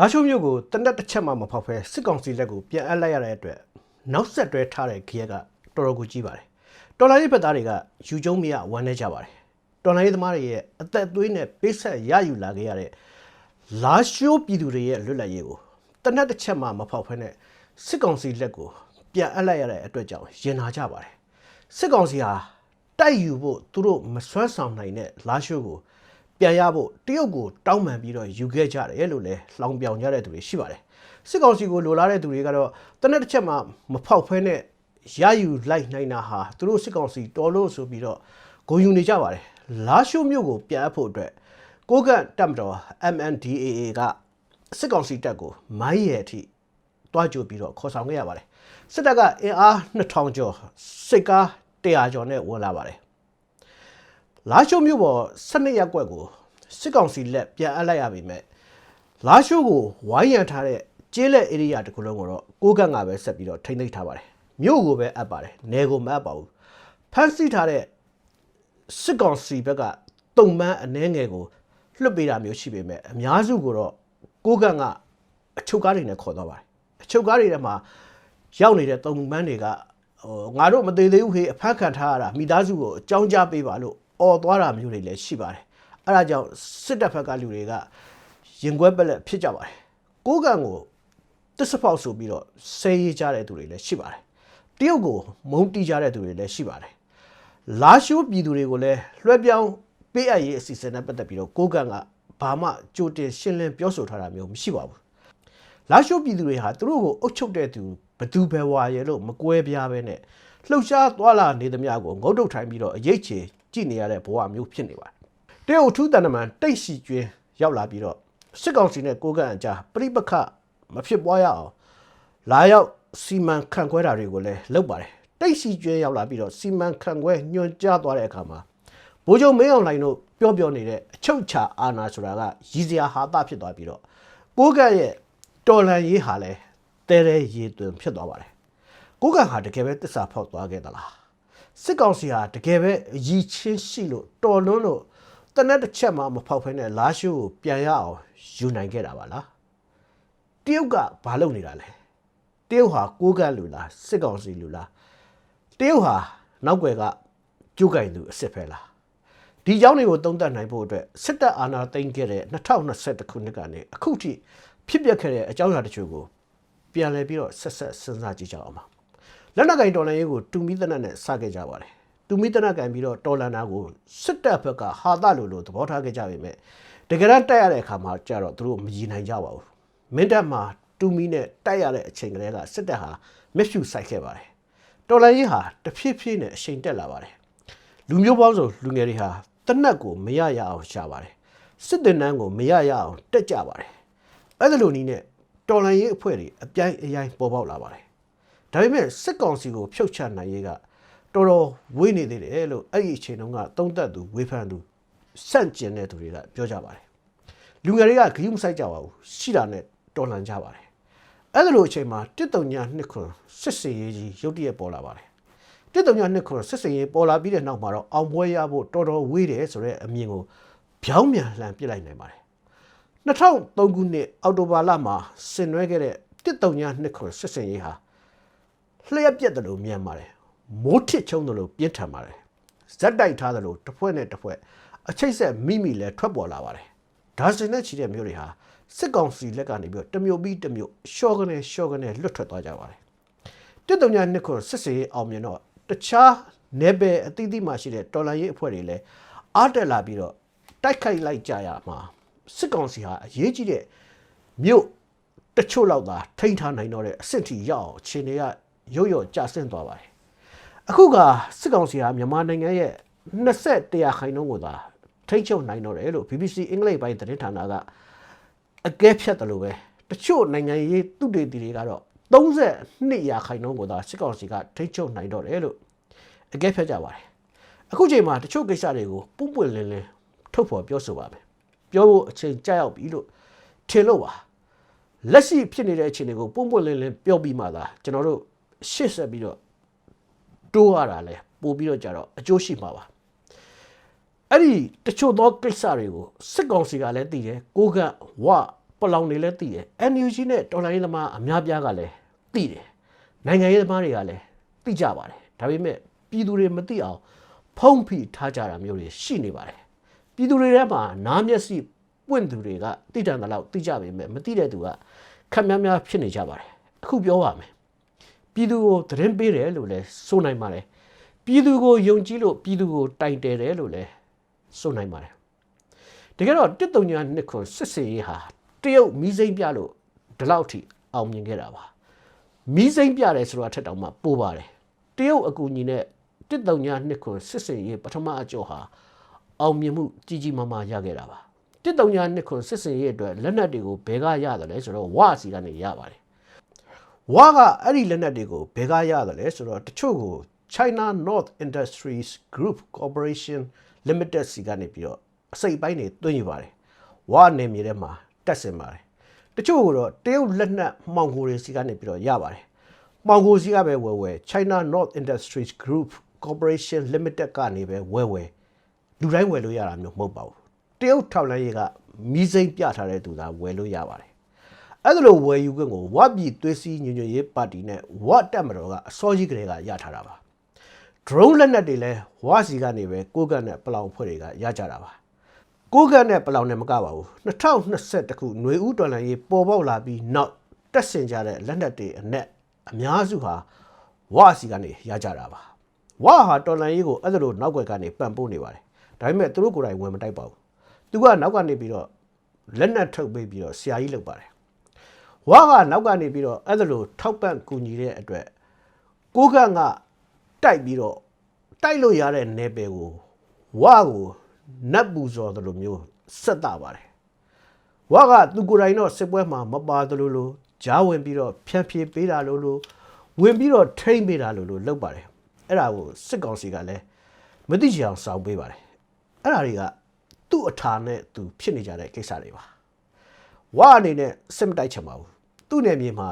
လာရှိုးမြို့ကိုတနက်တစ်ချက်မှမဖောက်ဖဲစစ်ကောင်စီလက်ကိုပြန်အပ်လိုက်ရတဲ့အတွက်နောက်ဆက်တွဲထားတဲ့ခရဲကတော်တော်ကိုကြီးပါတယ်တော်လိုင်းရေးဘက်သားတွေကယူကျုံမရဝမ်းနေကြပါတယ်တော်လိုင်းရေးသမားတွေရဲ့အသက်သွေးနဲ့ပိတ်ဆက်ရယူလာခဲ့ရတဲ့လာရှိုးပြည်သူတွေရဲ့လွတ်လပ်ရေးကိုတနက်တစ်ချက်မှမဖောက်ဖဲနဲ့စစ်ကောင်စီလက်ကိုပြန်အပ်လိုက်ရတဲ့အတွက်ကြောင့်ရင်နာကြပါတယ်စစ်ကောင်စီဟာတိုက်ယူဖို့သူတို့မစွမ်းဆောင်နိုင်တဲ့လာရှိုးကို ပြန်ရဖို့တရုတ်ကိုတောင်းပန်ပြီးတော့ယူခဲ့ကြတယ်လို့လည်းလောင်ပြောင်ကြတဲ့သူတွေရှိပါတယ်စစ်ကောင်စီကိုလိုလားတဲ့သူတွေကတော့တနက်တစ်ချက်မှမဖောက်ဖဲနဲ့ရယူလိုက်နိုင်တာဟာသူတို့စစ်ကောင်စီတော်လို့ဆိုပြီးတော့ဂုံယူနေကြပါတယ်လာရှိုးမြို့ကိုပြန်အပ်ဖို့အတွက်ကိုကန့်တပ်မတော် MNDAA ကစစ်ကောင်စီတပ်ကိုမိုင်းရဲအထိတွားကြိုပြီးတော့ခေါ်ဆောင်ခဲ့ရပါတယ်စစ်တပ်ကအင်အား2000ကျော်စစ်ကား100ကျော်နဲ့ဝင်လာပါတယ် လာရှိုးမြို့ပေါ်12ရက်ကွက်ကိုစစ်ကောင်စီလက်ပြန်အပ်လိုက်ရပြီမဲ့လာရှိုးကိုဝိုင်းရံထားတဲ့ကျေးလက် area တစ်ခုလုံးကိုတော့ကိုကန့်ကပဲဆက်ပြီးတော့ထိမ့်သိမ်းထားပါတယ်မြို့ကိုပဲအပ်ပါတယ်နယ်ကိုမအပ်ပါဘူးဖမ်းဆီးထားတဲ့စစ်ကောင်စီဘက်ကတုံမန်းအနှဲငယ်ကိုလွတ်ပေးတာမျိုးရှိပေမဲ့အများစုကိုတော့ကိုကန့်ကအချုပ်ကားတွေနဲ့ခေါ်သွားပါတယ်အချုပ်ကားတွေထဲမှာရောက်နေတဲ့တုံမန်းတွေကဟိုငါတို့မသေးသေးဘူးခေအဖမ်းခံထားရတာမိသားစုကိုအကြောင်းကြားပေးပါလို့ អော်သွားတာမျိုးတွေလည်းရှိပါတယ်အဲဒါကြောင့်စစ်တပ်ဘက်ကလူတွေကရင်ခွဲပလက်ဖြစ်ကြပါတယ်ကိုကန့်ကိုတစ္ဆဖောက်ဆိုပြီးတော့ဆဲရေးကြတဲ့သူတွေလည်းရှိပါတယ်တရုတ်ကိုမုန်းတီးကြတဲ့သူတွေလည်းရှိပါတယ်လာရှိုးပြည်သူတွေကိုလည်းလွှဲပြောင်းပေးအပ်ရေးအစီအစဉ်နဲ့ပတ်သက်ပြီးတော့ကိုကန့်ကဘာမှကြိုတင်ရှင်းလင်းပြောဆိုထားတာမျိုးမရှိပါဘူးလာရှိုးပြည်သူတွေဟာသူတို့ကိုအုပ်ချုပ်တဲ့သူဘသူပဲဝါရဲလို့မကွဲပြားပဲနဲ့လှုပ်ရှားသွားလာနေသမျှကိုငုတ်တုတ်ထိုင်ပြီးတော့အရေးချေ ကြည့်နေရတဲ့ဘဝမျိုးဖြစ်နေပါတယ်။တရုတ်ထူးတန်တမန်တိတ်စီကျွင်းရောက်လာပြီးတော့စစ်ကောင်စီနဲ့ကိုကန့်အကြားပြိပခမဖြစ်ပွားရအောင်လာရောက်စီမံခန့်ခွဲတာတွေကိုလည်းလုပ်ပါတယ်။တိတ်စီကျွင်းရောက်လာပြီးတော့စီမံခန့်ခွဲညွှန်ကြားသွားတဲ့အခါမှာဘိုးချုပ်မင်းအောင်လှိုင်တို့ပြောပြောနေတဲ့အချုပ်ချာအာဏာဆိုတာကရည်စရာဟာတာဖြစ်သွားပြီးတော့ကိုကန့်ရဲ့တော်လန်ရေးဟာလဲတဲတဲရေသွင်းဖြစ်သွားပါတယ်ကိုကန့်ဟာတကယ်ပဲတစ္ဆာဖောက်သွားခဲ့သလား စစ်ကောင်စီဟာတကယ်ပဲအရည်ချင်းရှိလို့တော်လွန်းလို့တနက်တစ်ချက်မှမဖောက်ဖဲနဲ့လာရှိုးကိုပြန်ရအောင်ယူနိုင်ခဲ့တာပါလားတရုတ်ကဘာလုပ်နေတာလဲတရုတ်ဟာကိုကန့်လူလားစစ်ကောင်စီလူလားတရုတ်ဟာနောက်ွယ်ကကျုပ်ကင်သူအစ်စ်ဖဲလားဒီအကြောင်းတွေကိုသုံးသပ်နိုင်ဖို့အတွက်စစ်တပ်အာဏာသိမ်းခဲ့တဲ့2021ခုနှစ်ကနေအခုထိဖြစ်ပျက်ခဲ့တဲ့အကြောင်းအရာတချို့ကိုပြန်လည်ပြီးတော့ဆက်ဆက်စဉ်းစားကြည့်ကြအောင်ပါ လက်နက်ကင်တော်လှန်ရေးကိုတူမီတနက်နဲ့စခဲ့ကြပါတယ်တူမီတနက်ကင်ပြီးတော့တော်လန်နာကိုစစ်တပ်ဘက်ကဟာသလိုလိုသဘောထားခဲ့ကြပေမဲ့တကယ်တမ်းတိုက်ရတဲ့အခါမှာကြတော့သူတို့မရည်နိုင်ကြပါဘူးမင်းတပ်မှာတူမီနဲ့တိုက်ရတဲ့အချိန်ကလေးကစစ်တပ်ဟာမျက်ဖြူဆိုင်ခဲ့ပါတယ်တော်လန်ရေးဟာတဖြည်းဖြည်းနဲ့အရှိန်တက်လာပါတယ်လူမျိုးပေါင်းစုံလူငယ်တွေဟာတနက်ကိုမရရအောင်ရှာပါတယ်စစ်တင်နန်းကိုမရရအောင်တက်ကြပါတယ်အဲ့ဒါလိုနည်းနဲ့တော်လန်ရေးအဖွဲ့တွေအပြိုင်အယိုင်းပေါ်ပေါက်လာပါတယ် ဒါပေမဲ့စစ်ကောင်စီကိုဖြုတ်ချနိုင်ရေးကတော်တော်ဝေးနေသေးတယ်လို့အဲ့ဒီအချိန်တုန်းကသုံးသက်သူဝေဖန်သူစန့်ကျင်တဲ့သူတွေကပြောကြပါတယ်လူငယ်တွေကဂရုမစိုက်ကြပါဘူးရှိတာနဲ့တော်လန်ကြပါတယ်အဲ့ဒါလိုအချိန်မှာတစ်တုံညာနှစ်ခွန်းစစ်စေးရေးကြီးရုတ်တရက်ပေါ်လာပါတယ်တစ်တုံညာနှစ်ခုဆက်စင်ရေးပေါ်လာပြီးတဲ့နောက်မှာတော့အောင်ပွဲရဖို့တော်တော်ဝေးတယ်ဆိုတဲ့အမြင်ကိုဗျောင်းမြန်လှန်ပစ်လိုက်နိုင်ပါတယ်2003ခုနှစ်အောက်တိုဘာလမှာဆင်နွှဲခဲ့တဲ့တစ်တုံညာနှစ်ခုဆက်စင်ရေးဟာ လျှက်ပြက်တယ်လို့မြန်ပါတယ်မိုးထစ်ချုံတယ်လို့ပြင်းထန်ပါတယ်ဇက်တိုက်ထားတယ်လို့တစ်ဖွဲ့နဲ့တစ်ဖွဲ့အချိတ်ဆက်မိမိလဲထွက်ပေါ်လာပါတယ်ဒါစင်နဲ့ချီတဲ့မျိုးတွေဟာစစ်ကောင်စီလက်ကနေပြီးတော့တစ်မျိုးပြီးတစ်မျိုးရှော့ကနေရှော့ကနေလွတ်ထွက်သွားကြပါတယ်တစ်တုံညာနှစ်ခုစစ်စေးအောင်မြင်တော့တခြားနယ်ပယ်အသီးသီးမှာရှိတဲ့တော်လန်ရေးအဖွဲ့တွေလည်းအားတက်လာပြီးတော့တိုက်ခိုက်လိုက်ကြရမှာစစ်ကောင်စီဟာအရေးကြီးတဲ့မြို့တချို့လောက်သာထိန်းထားနိုင်တော့တဲ့အဆင့်ထိရောက်အောင်အခြေအနေက ရုတ်ရော့ကျဆင်းသွားပါတယ်အခုကစစ်ကောင်စီဟာမြန်မာနိုင်ငံရဲ့20တရားခိုင်နှုန်းကိုသာထိန်းချုပ်နိုင်တော့တယ်လို့ BBC အင်္ဂလိပ်ပိုင်းသတင်းဌာနကအကဲဖြတ်တယ်လို့ပဲတချို့နိုင်ငံရေးသူတေသီတွေကတော့32ရာခိုင်နှုန်းကိုသာစစ်ကောင်စီကထိန်းချုပ်နိုင်တော့တယ်လို့အကဲဖြတ်ကြပါတယ်အခုချိန်မှာတချို့ကိစ္စတွေကိုပုံပွင့်လင်းလင်းထုတ်ဖော်ပြောဆိုပါမယ်ပြောဖို့အချိန်ကြာရောက်ပြီလို့ထင်လို့ပါလက်ရှိဖြစ်နေတဲ့အခြေအနေကိုပုံပွင့်လင်းလင်းပြောပြီးမှသာကျွန်တော်တို့ ရှေ့ဆက်ပြီးတော့တိုးရတာလဲပို့ပြီးတော့ကြတော့အကျိုးရှိမှာပါအဲ့ဒီတချို့သောကိစ္စတွေကိုစစ်ကောင်စီကလည်းသိတယ်ကိုကဝပလောင်တွေလည်းသိတယ် NUG နဲ့တော်လိုင်းရေးသမားအများပြားကလည်းသိတယ်နိုင်ငံရေးသမားတွေကလည်းသိကြပါတယ်ဒါပေမဲ့ပြည်သူတွေမသိအောင်ဖုံးဖိထားကြတာမျိုးတွေရှိနေပါတယ်ပြည်သူတွေထဲမှာနားမျက်စိပွင့်သူတွေကသိတန်တယ်လို့သိကြပေမဲ့မသိတဲ့သူကခက်များများဖြစ်နေကြပါတယ်အခုပြောပါမယ် ပြည်သူကိုသတင်းပေးတယ်လို့လည်းဆိုနိုင်ပါတယ်ပြည်သူကိုယုံကြည်လို့ပြည်သူကိုတိုင်တယ်တယ်လို့လည်းဆိုနိုင်ပါတယ်တကယ်တော့တစ်တုံညာနှစ်ခွန်စစ်စေးရေးဟာတရုတ်မီးစိမ့်ပြလို့ဒီလောက်ထိအောင်မြင်ခဲ့တာပါမီးစိမ့်ပြတယ်ဆိုတာထက်တောင်မှပိုပါတယ်တရုတ်အကူအညီနဲ့တစ်တုံညာနှစ်ခွန်စစ်စေးရေးပထမအကျော်ဟာအောင်မြင်မှုကြီးကြီးမားမားရခဲ့တာပါတစ်တုံညာနှစ်ခွန်စစ်စေးရေးအတွက်လက်နက်တွေကိုဘယ်ကရတယ်လဲဆိုတော့ဝါစီကနေရပါတယ် ဝါကအဲ့ဒီလက်နက်တွေကိုဘယ်ကရတယ်လဲဆိုတော့တချို့ကို China North Industries Group Corporation Limited စီကနေပြီးတော့အစိပ်ပိုင်းတွေတွင်းယူပါတယ်။ဝါနေမြေထဲမှာတက်ဆင်ပါတယ်။တချို့ကတော့တရုတ်လက်နက်မှောင်ခိုတွေစီကနေပြီးတော့ရပါတယ်။မှောင်ခိုစီကပဲဝယ်ဝယ် China North Industries Group Corporation Limited ကနေပဲဝယ်ဝယ်လူတိုင်းဝယ်လို့ရတာမျိုးမဟုတ်ပါဘူး။တရုတ်ထောက်လန်းရေးကမီးစိမ့်ပြထားတဲ့သူသာဝယ်လို့ရပါတယ်။ အဲ့ဒါလိုဝယ်ယူခွင့်ကိုဝတ်ပြည်သွေးစည်းညွညွရေးပါတီနဲ့ဝတ်တက်မတော်ကအစောကြီးကလေးကရထားတာပါ။ drone လက်နက်တွေလဲဝါစီကနေပဲကိုကတ်နဲ့ပလောင်ဖွဲ့တွေကရကြတာပါကိုကတ်နဲ့ပလောင်နဲ့မကပါဘူး2021ခုຫນွေဦးတော်လန်ရေးပေါ်ပေါက်လာပြီးနောက်တက်ဆင်ကြတဲ့လက်နက်တွေအနက်အများစုဟာဝါစီကနေရကြတာပါဝါဟာတော်လန်ရေးကိုအဲ့ဒါလိုနောက်ွယ်ကနေပံ့ပိုးနေပါတယ်ဒါပေမဲ့သူတို့ကိုယ်တိုင်ဝင်မတိုက်ပါဘူးသူကနောက်ကနေပြီးတော့လက်နက်ထုတ်ပေးပြီးတော့ဆရာကြီးလုပ်ပါတယ် ဝါကနောက်ကနေပြီးတော့အဲ့ဒါလိုထောက်ပံ့ကူညီတဲ့အတွက်ကိုကတ်ကတိုက်ပြီးတော့တိုက်လို့ရတဲ့နယ်ပယ်ကိုဝါကိုနတ်ပူဇော်တယ်လို့မျိုးဆက်တာပါတယ်ဝါကသူကိုယ်တိုင်တော့စစ်ပွဲမှာမပါတယ်လို့လို့ဂျားဝင်ပြီးတော့ဖြန့်ဖြေပေးတာလို့လို့ဝင်ပြီးတော့ထိမ့်ပေးတာလို့လို့လုပ်ပါတယ်အဲ့ဒါကိုစစ်ကောင်စီကလည်းမသိချင်အောင်စောင်းပေးပါတယ်အဲ့ဒါတွေကသူ့အထာနဲ့သူဖြစ်နေကြတဲ့ကိစ္စတွေပါ ဝါအနေနဲ့စစ်မတိုက်ချင်ပါဘူးသူ့နယ်မြေမှာ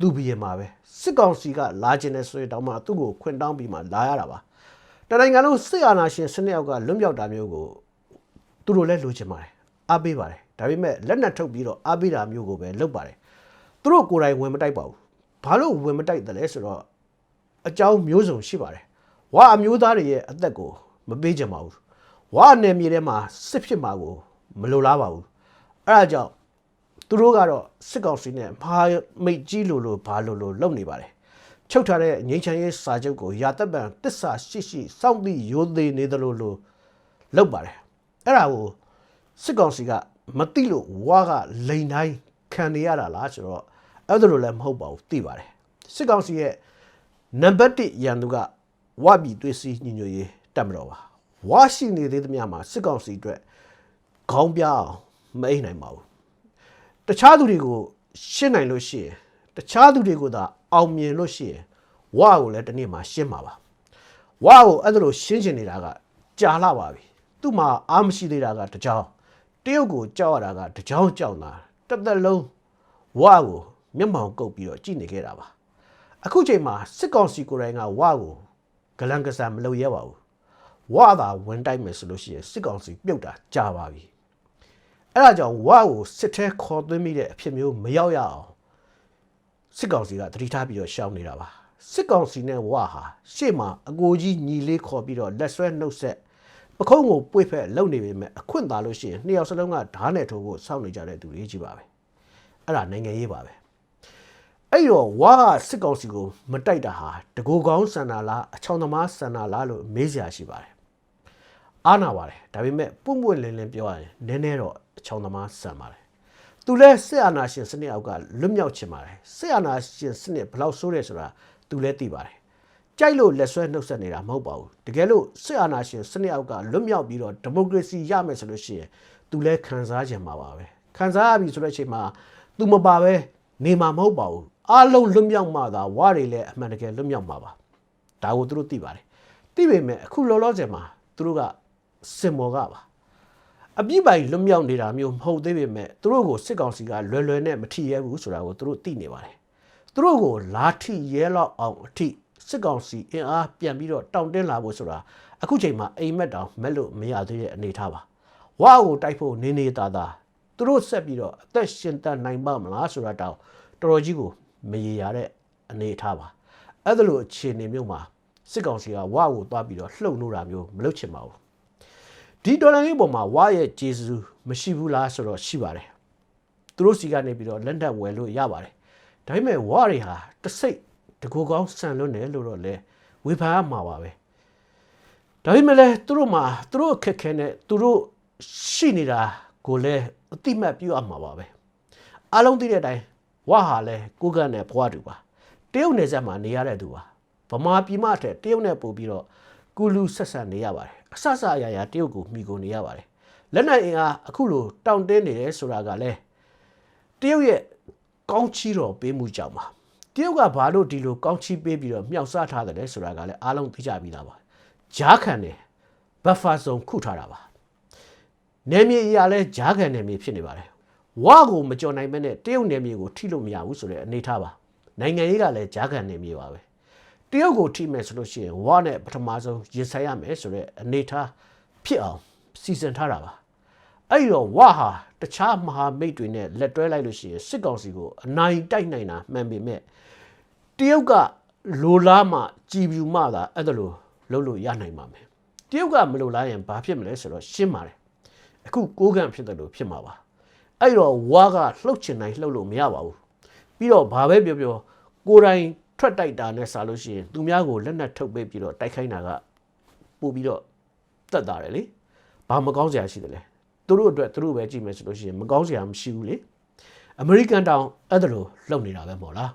သူ့ဘီရင်မှာပဲစစ်ကောင်စီကလာကျင်နေဆိုရင်တောင်မှသူ့ကိုခွင့်တောင်းပြီးမှလာရတာပါတနိုင်ငံလုံးစစ်အာဏာရှင်စနစ်အောက်ကလွတ်မြောက်တာမျိုးကိုသူတို့လည်းလိုချင်ပါတယ်အားပေးပါတယ်ဒါပေမဲ့လက်နက်ထုတ်ပြီးတော့အားပေးတာမျိုးကိုပဲလုပ်ပါတယ်သူတို့ကိုယ်တိုင်ဝင်မတိုက်ပါဘူးဘာလို့ဝင်မတိုက်တယ်လဲဆိုတော့အကြောင်းမျိုးစုံရှိပါတယ်ဝါအမျိုးသားတွေရဲ့အသက်ကိုမပေးချင်ပါဘူးဝါနယ်မြေထဲမှာစစ်ဖြစ်မှာကိုမလိုလားပါဘူးအဲ့ဒါကြောင့် သူတို့ကတော့စစ်ကောင်စီနဲ့ဘာမိတ်ကြီးလိုလိုဘာလိုလိုလုပ်နေပါတယ်ချုပ်ထားတဲ့ငိမ့်ချမ်းရေးစာချုပ်ကိုရာတပ်ပံတစ္ဆာရှိရှိစောင့်သိရိုသေနေသလိုလိုလုပ်ပါတယ်အဲ့ဒါကိုစစ်ကောင်စီကမသိလို့ဝါကလိန်တိုင်းခံနေရတာလားဆိုတော့အဲ့ဒါလိုလည်းမဟုတ်ပါဘူးသိပါတယ်စစ်ကောင်စီရဲ့နံပါတ်1ရန်သူကဝပြည်သွေးစည်းညီညွတ်ရေးတက်မတော်ပါဝါရှိနေသေးသမျှမှာစစ်ကောင်စီအတွက်ခေါင်းပြအောင်မအိပ်နိုင်ပါဘူး တခြားသူတွေကိုရှင်းနိုင်လို့ရှိရင်တခြားသူတွေကိုသာအောင်မြင်လို့ရှိရင်ဝါကိုလည်းတစ်နေ့မှာရှင်းမှာပါဝါကိုအဲ့ဒါလိုရှင်းချင်နေတာကကြာလာပါပြီသူ့မှာအားမရှိသေးတာကတကြောင်တရုတ်ကိုကြောက်ရတာကတကြောင်ကြောက်တာတစ်သက်လုံးဝါကိုမျက်မှောင်ကုပ်ပြီးတော့ကြည့်နေခဲ့တာပါအခုချိန်မှာစစ်ကောင်စီကိုယ်တိုင်ကဝါကိုဂလန်ကစားမလုပ်ရပါဘူးဝါသာဝင်တိုက်မယ်ဆိုလို့ရှိရင်စစ်ကောင်စီပြုတ်တာကြာပါပြီ အဲ့ဒါကြောင့်ဝါကိုစစ်ထဲခေါ်သွင်းမိတဲ့အဖြစ်မျိုးမရောက်ရအောင်စစ်ကောင်စီကတတိထားပြီးတော့ရှောင်နေတာပါစစ်ကောင်စီနဲ့ဝါဟာရှေ့မှာအကိုကြီးညီလေးခေါ်ပြီးတော့လက်ဆွဲနှုတ်ဆက်ပခုံးကိုပွေဖက်လုံနေပေမဲ့အခွင့်သာလို့ရှိရင်နှစ်ယောက်စလုံးကဓာတ်နဲ့ထိုးဖို့စောင့်နေကြတဲ့သူတွေကြီးပါပဲအဲ့ဒါနိုင်ငံရေးပါပဲအဲ့တော့ဝါကစစ်ကောင်စီကိုမတိုက်တာဟာတကူကောင်းဆန္ဒလားအချောင်းသမားဆန္ဒလားလို့မေးစရာရှိပါတယ်အားနာပါတယ်ဒါပေမဲ့ပွန့်ပွန့်လင်းလင်းပြောရရင်နည်းနည်းတော့ အချောင်းသမားဆန်ပါတယ်သူလဲစစ်အာဏာရှင်စနစ်အောက်ကလွတ်မြောက်ချင်ပါတယ်စစ်အာဏာရှင်စနစ်ဘယ်လောက်ဆိုးတယ်ဆိုတာသူလဲသိပါတယ်ကြိုက်လို့လက်ဆွဲနှုတ်ဆက်နေတာမဟုတ်ပါဘူးတကယ်လို့စစ်အာဏာရှင်စနစ်အောက်ကလွတ်မြောက်ပြီးတော့ဒီမိုကရေစီရမယ်ဆိုလို့ရှိရင်သူလဲခံစားချင်မှာပါပဲခံစားရပြီဆိုတဲ့အချိန်မှာသူမပါပဲနေမှာမဟုတ်ပါဘူးအားလုံးလွတ်မြောက်မှသာဝါတွေလည်းအမှန်တကယ်လွတ်မြောက်မှာပါဒါကိုသူတို့သိပါတယ်သိပေမဲ့အခုလောလောဆယ်မှာသူတို့ကစင်မော်ကပါ အပြစ်ပိုင်လွတ်မြောက်နေတာမျိုးမဟုတ်သေးပေမဲ့သူတို့ကိုစစ်ကောင်စီကလွယ်လွယ်နဲ့မထီရဲဘူးဆိုတာကိုသူတို့သိနေပါတယ်သူတို့ကိုလာထီရဲလောက်အောင်အထိစစ်ကောင်စီအင်အားပြန်ပြီးတော့တောင့်တင်းလာဖို့ဆိုတာအခုချိန်မှာအိမ်မက်တောင်မက်လို့မရသေးတဲ့အနေထားပါဝါကိုတိုက်ဖို့နေနေသားသားသူသူတို့ဆက်ပြီးတော့အသက်ရှင်တန်နိုင်ပါမလားဆိုတာတောင်တော်တော်ကြီးကိုမရေရတဲ့အနေအထားပါအဲ့ဒါလိုအခြေအနေမျိုးမှာစစ်ကောင်စီကဝါကိုသွားပြီးတော့လှုပ်လို့တာမျိုးမလုပ်ချင်ပါဘူး ဒီဒေါ်လာရေးပေါ်မှာဝါရဲ့ဂျေဇူးမရှိဘူးလားဆိုတော့ရှိပါတယ်သူတို့စီကနေပြီးတော့လက်နက်ဝယ်လို့ရပါတယ်ဒါပေမဲ့ဝါတွေဟာတစိတ်တကူကောင်းဆန်လွန်းတယ်လို့တော့လဲဝေဖန်ရမှာပါပဲဒါပေမဲ့လည်းသူတို့မှာသူတို့အခက်ခဲနဲ့သူတို့ရှိနေတာကိုလည်းအတိမတ်ပြုအပ်မှာပါပဲအားလုံးသိတဲ့အတိုင်းဝါဟာလည်းကိုကန့်နဲ့ဘွားတူပါတရုတ်နယ်စပ်မှာနေရတဲ့သူပါဗမာပြည်မအထက်တရုတ်နဲ့ပို့ပြီးတော့ကုလူဆက်ဆံနေရပါတယ် အဆဆအရာရာတရုတ်ကိုမိကိုနေရပါတယ်လက်နက်အင်အားအခုလိုတောင့်တင်းနေတယ်ဆိုတာကလည်းတရုတ်ရဲ့ကောင်းချီးတော်ပေးမှုကြောင့်ပါတရုတ်ကဘာလို့ဒီလိုကောင်းချီးပေးပြီးတော့မြောက်စားထားတယ်ဆိုတာကလည်းအားလုံးသိကြပြီးသားပါဂျားခံတယ်ဘတ်ဖာဆုံခုထားတာပါနယ်မြေအရာလဲဂျားခံနယ်မြေဖြစ်နေပါတယ်ဝါကိုမကြော်နိုင်မဲနဲ့တရုတ်နယ်မြေကိုထိလို့မရဘူးဆိုတဲ့အနေထားပါနိုင်ငံရေးကလည်းဂျားခံနယ်မြေပါပဲ တရုတ်ကိုထိမယ်ဆိုလို့ရှိရင်ဝါနဲ့ပထမဆုံးရင်ဆိုင်ရမယ်ဆိုတဲ့အနေထားဖြစ်အောင်စီစဉ်ထားတာပါအဲ့ဒီတော့ဝါဟာတခြားမဟာမိတ်တွေနဲ့လက်တွဲလိုက်လို့ရှိရင်စစ်ကောင်စီကိုအနိုင်တိုက်နိုင်တာမှန်ပေမဲ့တရုတ်ကလိုလားမှကြည်ပြူမှသာအဲ့ဒါလိုလုပ်လို့ရနိုင်ပါမယ်တရုတ်ကမလိုလားရင်ဘာဖြစ်မလဲဆိုတော့ရှင်းပါတယ်အခုကိုးကန့်ဖြစ်တယ်လို့ဖြစ်မှာပါအဲ့တော့ဝါကလှုပ်ချင်တိုင်းလှုပ်လို့မရပါဘူးပြီးတော့ဘာပဲပြောပြောကိုယ်တိုင် ထွက်တိုက်တာနဲ့စားလို့ရှိရင်သူများကိုလက်နက်ထုတ်ပေးပြီးတော့တိုက်ခိုင်းတာကပို့ပြီးတော့တက်တာတယ်လေဘာမကောင်းစရာရှိတယ်လဲသူတို့အတွက်သူတို့ပဲကြည့်မယ်ဆိုလို့ရှိရင်မကောင်းစရာမရှိဘူးလေအမေရိကန်တောင်အဲ့ဒါလိုလုပ်နေတာပဲမဟုတ်လား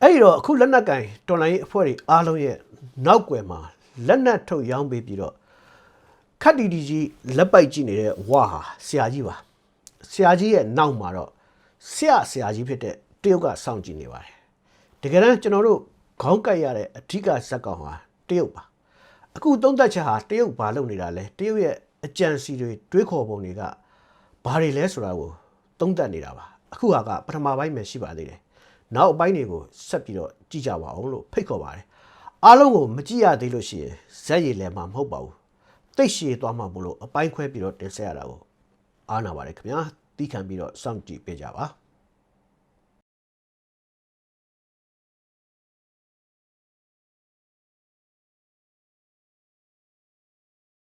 အဲ့ဒီတော့အခုလက်နက်ကင်တော်လိုင်းရေးအဖွဲ့တွေအားလုံးရဲ့နောက်ွယ်မှာလက်နက်ထုတ်ရောင်းပေးပြီးတော့ခက်တီတီကြီးလက်ပိုက်ကြည့်နေတဲ့ဝါဟာဆရာကြီးပါဆရာကြီးရဲ့နောက်မှာတော့ဆရာဆရာကြီးဖြစ်တဲ့တရုတ်ကစောင့်ကြည့်နေပါတယ် တကယ်တမ်းကျွန်တော်တို့ခေါင်းကိုက်ရတဲ့အဓိကဇက်ကောင်ဟာတရုတ်ပါအခုသုံးသက်ချက်ဟာတရုတ်ဘာလုပ်နေတာလဲတရုတ်ရဲ့အကြံစီတွေတွေးခေါ်ပုံတွေကဘာတွေလဲဆိုတာကိုသုံးသက်နေတာပါအခုဟာကပထမပိုင်းပဲရှိပါသေးတယ်နောက်အပိုင်းတွေကိုဆက်ပြီးတော့ကြည့်ကြပါအောင်လို့ဖိတ်ခေါ်ပါတယ်အားလုံးကိုမကြည့်ရသေးလို့ရှိရင်ဇက်ရည်လည်းမှာမဟုတ်ပါဘူးတိတ်ရှည်သွားမှာမလို့အပိုင်းခွဲပြီးတော့တင်ဆက်ရတာကိုအားနာပါတယ်ခင်ဗျာတီးခံပြီးတော့စောင့်ကြည့်ပေးကြပါ